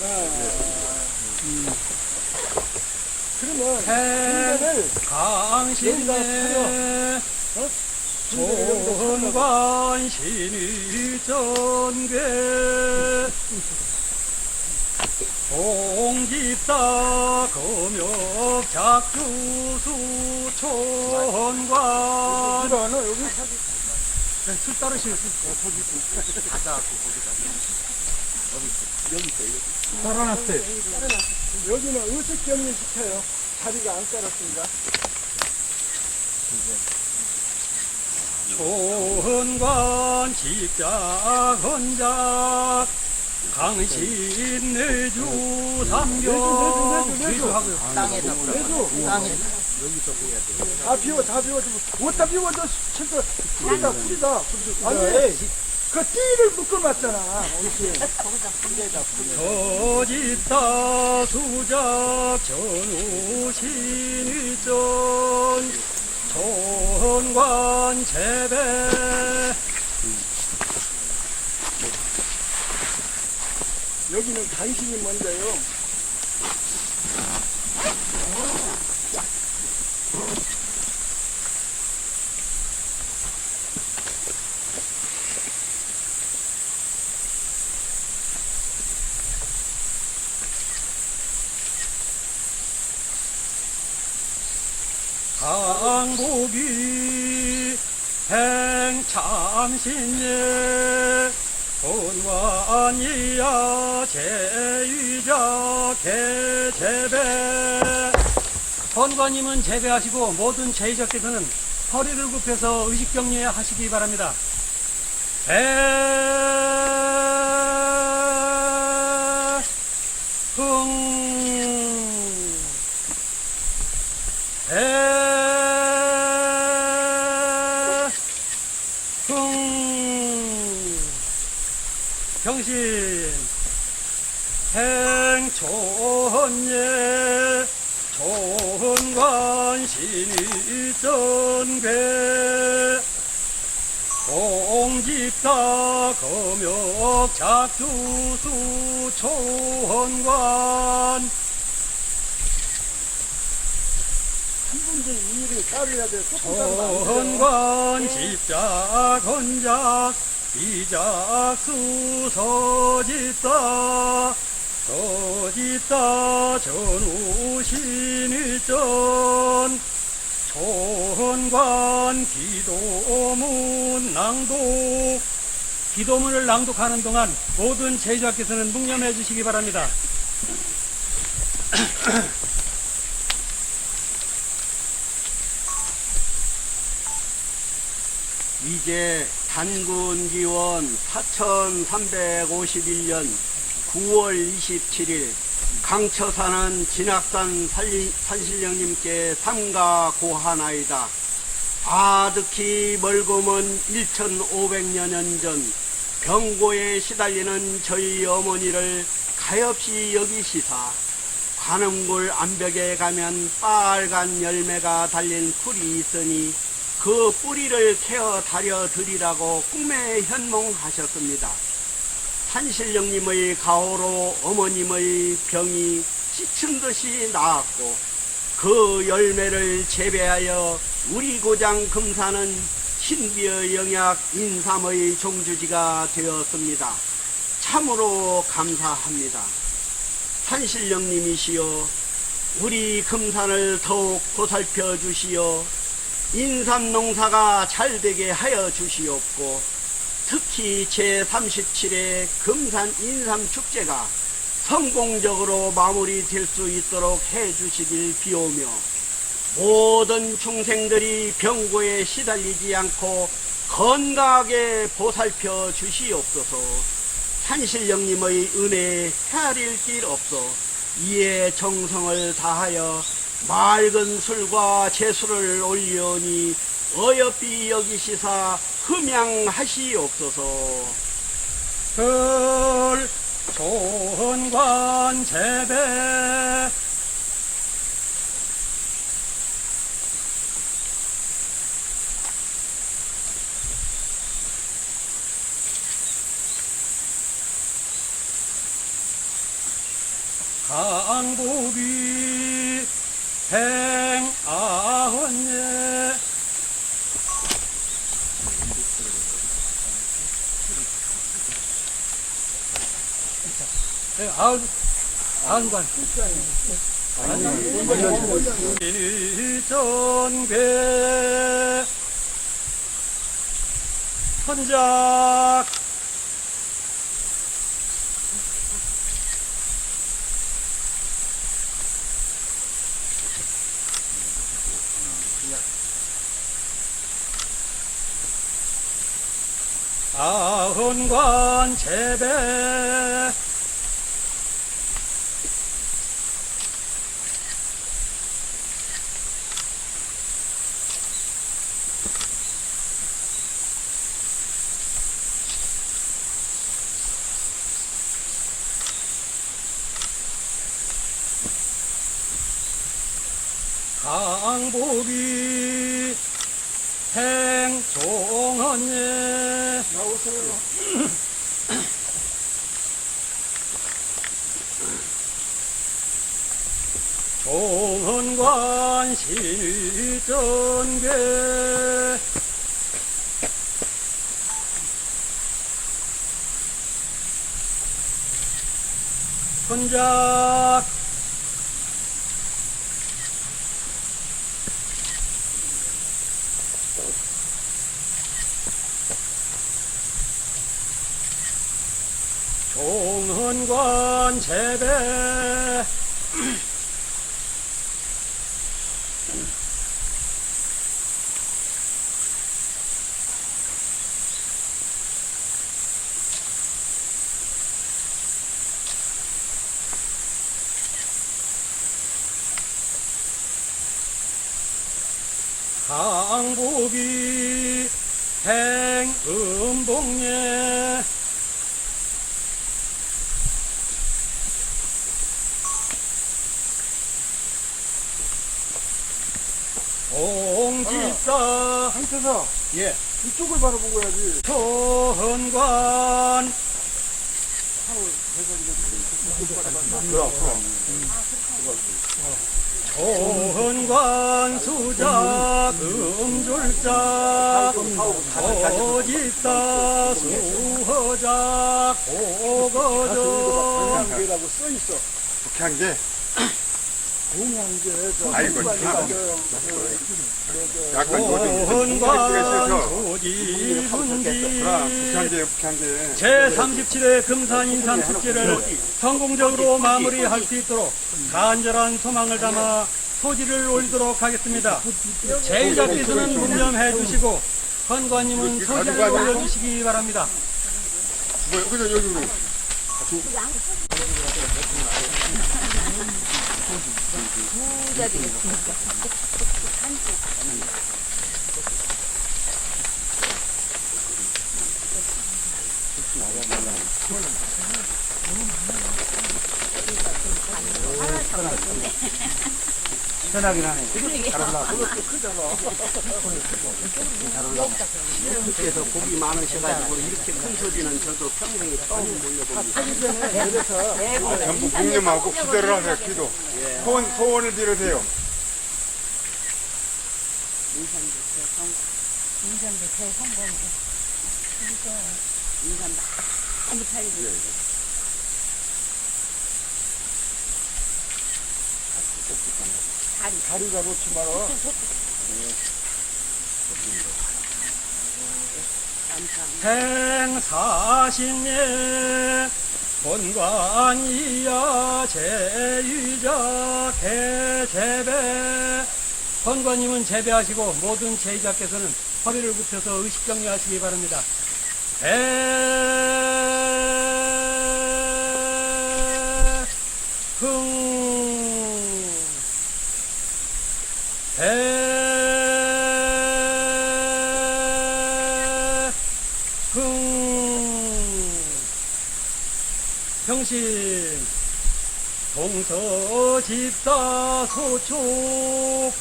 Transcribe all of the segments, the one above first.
음. 그러면 해 군대를 강신의 존관 신의 전괴 공집사 검역 작주수 촌관 여기 네, 술 따르시는 술 따라놨어요 여기는 의식 격리 시켜요. 자리가 안 깔았습니다. 촌관 집자 헌작 강신 내주 삼경 내주, 내주, 내주, 내주. 내주하고요 땅에다 내주. 땅에 다 비워 다 비워주고. 못다 비워줘 진짜 풀이다 풀이다. 아니 그 띠를 묶어놨잖아 저집다 수작 전우 신의전 촌관 재배. 여기는 간신이 먼저요 강복이 행참신예 본관이야 제의자 개재배 선관님은 재배하시고 모든 제의자께서는 허리를 굽혀서 의식격리 하시기 바랍니다. 대흥 대 흥 경신 행촌예 존관신이 전괴 공집다 검역 작주수 초원관 한 분도 이 일을 따르야 돼 조금 따르면 안 돼요. 헌관 집작 헌작 이작수 서집다. 서집다 전우 신일전. 초헌관 기도문 낭독. 기도문을 낭독하는 동안 모든 제자께서는 묵념해 주시기 바랍니다. 이제 단군 기원 4351년 9월 27일 강처사는 진학산 산신령님께 삼가 고하나이다. 아득히 멀고 먼 1500년 전 병고에 시달리는 저희 어머니를 가엾이 여기시사 관음굴 암벽에 가면 빨간 열매가 달린 풀이 있으니 그 뿌리를 캐어 다려 드리라고 꿈에 현몽하셨습니다. 산신령님의 가호로 어머님의 병이 씻은 듯이 나았고 그 열매를 재배하여 우리 고장 금산은 신비의 영약 인삼의 종주지가 되었습니다. 참으로 감사합니다. 산신령님이시여 우리 금산을 더욱 보살펴 주시어 인삼 농사가 잘 되게 하여 주시옵고 특히 제37회 금산 인삼 축제가 성공적으로 마무리될 수 있도록 해 주시길 비오며 모든 중생들이 병고에 시달리지 않고 건강하게 보살펴 주시옵소서. 산신령님의 은혜에 헤아릴 길 없어 이에 정성을 다하여 맑은 술과 제수를 올리오니 어여삐 여기시사 흠양하시옵소서. 들 조헌관 재배. 강보비 행아헌예. 네, 아흔, 아흔관. 일전배 헌작 아흔관 재배. 강보비 행종헌예 종헌관 실전괴 혼작 종헌관 재배. 강보비 행음봉예 옹집사. 한태서 예. 이쪽을 바라보고 해야지. 초헌관. 초헌관 수작 음졸작 어집사 수허작 오거적 공양계라고 써 있어. 북한계 공양계. 저 아이고, 참. 약간 요즘 북한계 북한계. 제37회 금산 인삼 축제를 성공적으로 마무리할 수 있도록 간절한 소망을 담아 소지를 올리도록 하겠습니다. 제의자께서는 묵념해 주시고 헌관님은 소지를 올려주시기 바랍니다. 뭐 그죠 여기 부자들이 진짜 한쪽 여기. 그래서 복이 많으셔가지고 이렇게 큰 소리는 저도 평생에 처음 몰려봅니다. 전부 묵념하고 기도를 하세요 기도. 소원 소원을 빌으세요. 인삼도 대성공. 인삼 많이 팔리고. 다리. 다리가 놓지 마라. 행사신예 본관이야 제의자 개재배 본관님은 재배하시고 모든 제의자께서는 허리를 굽혀서 의식 정리하시기 바랍니다. 흥 흥. 평신 동서 집사 소촉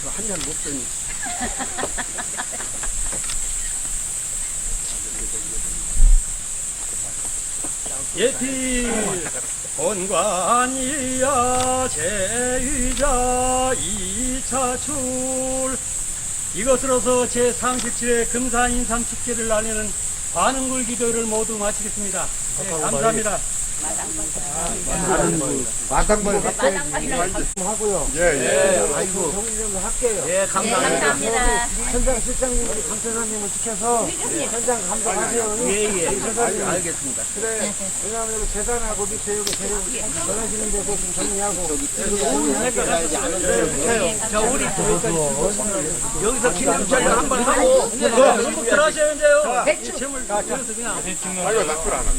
저한잔 먹더니 예필 본관이야 제의자 이차출 이것으로서 제37회 금산인삼 축제를 날리는 반응굴 기도를 모두 마치겠습니다. 네, 감사합니다. 마당발 하고요. 예, 예. 아이고 정리좀 할게요. 예, 감사합니다. 현장 실장님 우리 강사장님을 지켜서 현장 감독하세요. 예, 예. 알겠습니다. 그래. 왜냐하면 여기 재단하고 밑에 여기 재료 전하시는 데도 좀 정리하고. 자, 우리 여기서 촬영 한번 하고 들어가셔야 돼요. 여기서 그냥. 아이고, 나쁠 안 하네.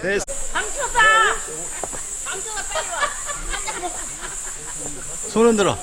강초사. 강초사 빨리 와. 손 흔 들어.